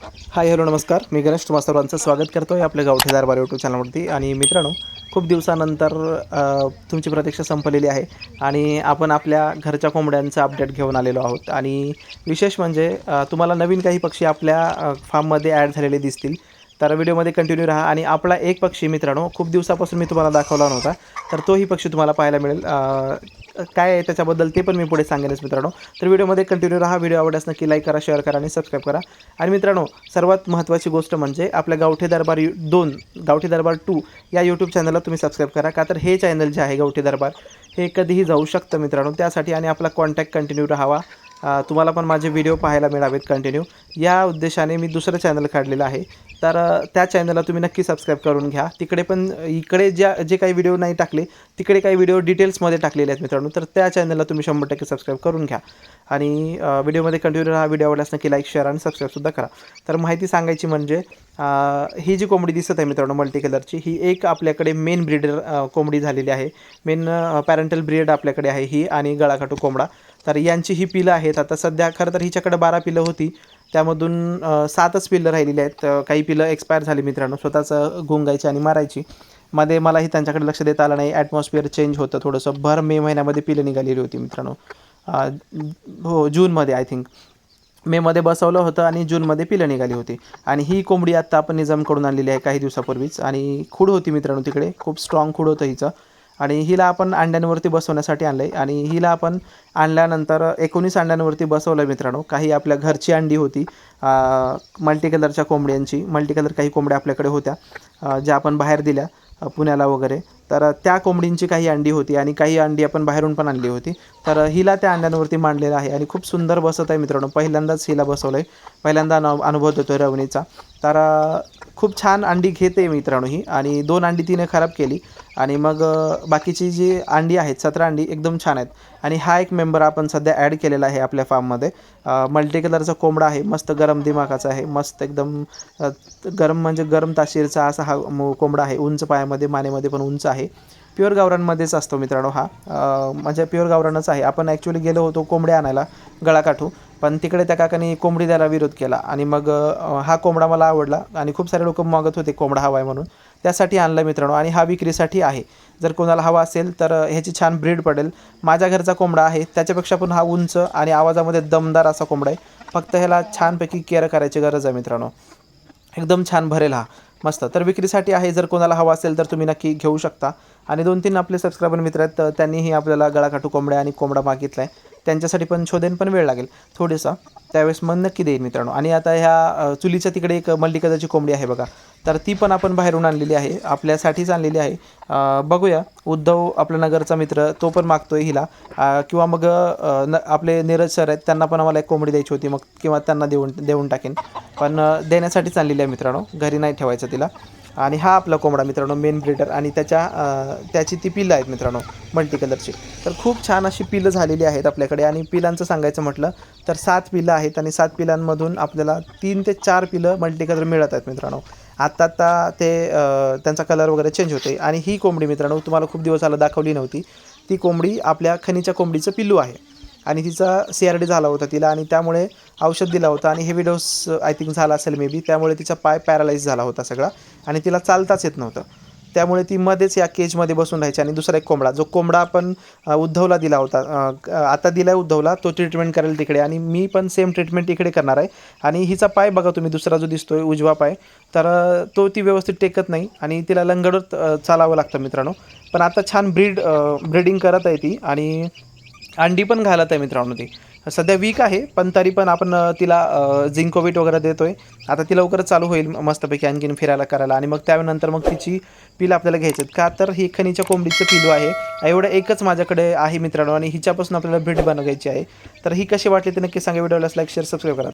Hi hello नमस्कार. मी गणेश तुम्हा सर्वांचं स्वागत करतो आहे आपल्या गावठी दरबार यूट्यूब चॅनलवरती आणि मित्रांनो खूप दिवसानंतर तुमची प्रतीक्षा संपलेली आहे आणि आपण आपल्या घरच्या कोंबड्यांचं अपडेट घेऊन आलेलो आहोत. आणि विशेष म्हणजे तुम्हाला नवीन काही पक्षी आपल्या फार्ममध्ये ॲड झालेले दिसतील. तर व्हिडिओमध्ये कंटिन्यू राहा. आणि आपला एक पक्षी मित्रांनो खूप दिवसापासून मी तुम्हाला दाखवला नव्हता तर तोही पक्षी तुम्हाला पाहायला मिळेल. काय आहे त्याच्याबद्दल ते पण मी पुढे सांगेनच मित्रांनो. तर व्हिडिओमध्ये कंटिन्यू राहा. व्हिडिओ आवडल्यास नक्की लाईक करा शेअर करा आणि सबस्क्राईब करा. आणि मित्रांनो सर्वात महत्त्वाची गोष्ट म्हणजे आपल्या गावठी दरबार यू दोन गावठी दरबार टू या यूट्यूब चॅनलला तुम्ही सबस्क्राईब करा. का तर हे चॅनल जे आहे गावठी दरबार हे कधीही जाऊ शकतं मित्रांनो. त्यासाठी आणि आपला कॉन्टॅक्ट कंटिन्यू राहावा. तुम्हाला पण माझे व्हिडिओ पाहायला मिळावेत कंटिन्यू या उद्देशाने मी दुसरं चॅनल काढलेलं आहे. तर त्या चॅनलला तुम्ही नक्की सबस्क्राईब करून घ्या. तिकडे पण इकडे ज्या जे काही व्हिडिओ नाही टाकले तिकडे काही व्हिडिओ डिटेल्समध्ये टाकलेले आहेत मित्रांनो तर त्या चॅनलला तुम्ही शंभर टक्के सबस्क्राईब करून घ्या. आणि व्हिडिओमध्ये कंटिन्यू राहा व्हिडिओ आवडल्यास नक्की लाईक शेअर आणि सबस्क्राईबसुद्धा करा. तर माहिती सांगायची म्हणजे ही जी कोंबडी दिसत आहे मित्रांनो मल्टी कलरची ही एक आपल्याकडे मेन ब्रीडर कोंबडी झालेली आहे. मेन पॅरेंटल ब्रीड आपल्याकडे आहे ही आणि गळाकाटू कोंबडा. तर यांची ही पिलं आहेत. आता सध्या खरं तर हिच्याकडे बारा पिलं होती त्यामधून सातच पिल्लं राहिलेली आहेत. काही पिलं एक्सपायर झाली मित्रांनो. स्वतःचं गुंगायची आणि मारायची. मध्ये मलाही त्यांच्याकडे लक्ष देता आलं नाही. ॲटमॉस्फिअर चेंज होतं थोडंसं. भर मे महिन्यामध्ये पिलं निघालेली होती मित्रांनो. हो जूनमध्ये आय थिंक मेमध्ये बसवलं होतं आणि जूनमध्ये पिलं निघाली होती. आणि ही कोंबडी आत्ता आपण निजामकडून आणलेली आहे काही दिवसापूर्वीच. आणि खूड होती मित्रांनो तिकडे. खूप स्ट्रॉंग खूड होतं हिचं. आणि हिला आपण अंड्यांवरती बसवण्यासाठी आणलं आहे आणि हिला आपण आणल्यानंतर एकोणीस अंड्यांवरती बसवलं मित्रांनो. काही आपल्या घरची अंडी होती. मल्टी कलरच्या कोंबड्यांची. मल्टी कलर काही कोंबड्या आपल्याकडे होत्या ज्या आपण बाहेर दिल्या पुण्याला वगैरे. तर त्या कोंबडींची काही अंडी होती आणि काही अंडी आपण बाहेरून पण आणली होती. तर हिला त्या अंड्यांवरती मांडलेलं आहे आणि खूप सुंदर बसत आहे मित्रांनो. पहिल्यांदाच हिला बसवलं आहे पहिल्यांदा अनु अनुभव देतो आहे रवणीचा तर खूप छान अंडी घेते मित्रांनो ही. आणि दोन अंडी तिने खराब केली. आणि मग बाकीची जी अंडी आहेत सतरा अंडी एकदम छान आहेत. आणि हा एक मेंबर आपण सध्या ॲड केलेला आहे आपल्या फार्ममध्ये. मल्टी कलरचा कोंबडा आहे मस्त गरम दिमाखाचा आहे मस्त एकदम गरम म्हणजे गरम ताशीरचा असा हा कोंबडा आहे. उंच पायामध्ये मानेमध्ये पण उंच आहे. प्युअर गावरांमध्येच असतो मित्रांनो हा. म्हणजे प्युअर गावरानच आहे. आपण ॲक्च्युली गेलो होतो कोंबड्या आणायला. गळाकाठू पण तिकडे त्या काकाने कोंबडी द्यायला विरोध केला. आणि मग हा कोंबडा मला आवडला. आणि खूप सारे लोक मागत होते कोंबडा हवा आहे म्हणून. त्यासाठी आणला मित्रांनो. आणि हा विक्रीसाठी आहे. जर कोणाला हवा असेल तर ह्याची छान ब्रीड पडेल. माझ्या घरचा कोंबडा आहे. त्याच्यापेक्षा पण हा उंच आणि आवाजामध्ये दमदार असा कोंबडा आहे. फक्त ह्याला छानपैकी केअर करायची गरज आहे मित्रांनो. एकदम छान भरेल हा. मस्त. तर विक्रीसाठी आहे. जर कोणाला हवा असेल तर तुम्ही नक्की घेऊ शकता. आणि दोन तीन आपले सबस्क्रायबर मित्र आहेत तर त्यांनीही आपल्याला गळाकाठू कोंबड्या आणि कोंबडा मागितला आहे त्यांच्यासाठी पण शोधेन पण वेळ लागेल थोडंसं. त्यावेळेस मन नक्की देईन मित्रांनो. आणि आता ह्या चुलीच्या तिकडे एक मल्टी कोंबडी आहे बघा. तर ती पण आपण बाहेरून आणलेली आहे. आपल्यासाठीच आणलेली आहे. बघूया. उद्धव आपला नगरचा मित्र तो पण मागतोय हिला. किंवा मग न आपले नीरज सर आहेत त्यांना पण आम्हाला एक कोंबडी द्यायची होती मग किंवा त्यांना देऊन देऊन टाकेन. पण देण्यासाठीच आणलेली आहे मित्रांनो. घरी नाही ठेवायचं तिला. आणि हा आपला कोंबडा मित्रांनो मेन ब्रिडर आणि त्याच्या त्याची ती पिलं आहेत मित्रांनो मल्टी कलरची तर खूप छान अशी पिलं झालेली आहेत आपल्याकडे आणि पिलांचं सांगायचं म्हटलं तर सात पिलं आहेत आणि सात पिलांमधून आपल्याला तीन ते चार पिलं मल्टी कलर मिळत आहेत मित्रांनो. आत्ता आत्ता ते त्यांचा कलर वगैरे चेंज होते आणि ही कोंबडी मित्रांनो तुम्हाला खूप दिवस आला दाखवली नव्हती. ती कोंबडी आपल्या खनीच्या कोंबडीचं पिल्लू आहे. आणि तिचा सी आर डी झाला होता तिला आणि त्यामुळे औषध दिला होता आणि हेवी डोस आय थिंक झाला असेल मे बी त्यामुळे तिचा पाय पॅरालाइज झाला होता सगळा आणि तिला चालताच येत नव्हतं. त्यामुळे ती मध्येच या केजमध्ये बसून राहायची आणि दुसरा एक कोंबडा जो कोंबडा आपण उद्धवला दिला होता. आता दिला आहे उद्धवला तो ट्रीटमेंट करेल तिकडे आणि मी पण सेम ट्रीटमेंट इकडे करणार आहे. आणि हिचा पाय बघा तुम्ही दुसरा जो दिसतोय उजवा पाय तर तो ती व्यवस्थित टेकत नाही आणि तिला लंगडत चालावं लागतं मित्रांनो. पण आता छान ब्रीड ब्रीडिंग करत आहे ती आणि अंडी पण घालत आहे मित्रांनो ती. सध्या वीक आहे पण तरी पण आपण तिला झिंकोविट वगैरे देतो आहे आता ती लवकरच चालू होईल मस्तपैकी आणखीन फिरायला करायला. आणि मग त्यानंतर मग तिची पिलं आपल्याला घ्यायची आहेत. का तर ही खनीच्या कोंबडीचं पिलू आहे. एवढं एकच माझ्याकडे आहे मित्रांनो. आणि हिच्यापासून आपल्याला भेट बनवायची आहे. तर ही कशी वाटली ते नक्की सांगा. व्हिडिओला लाईक शेअर सबस्क्राईब करा.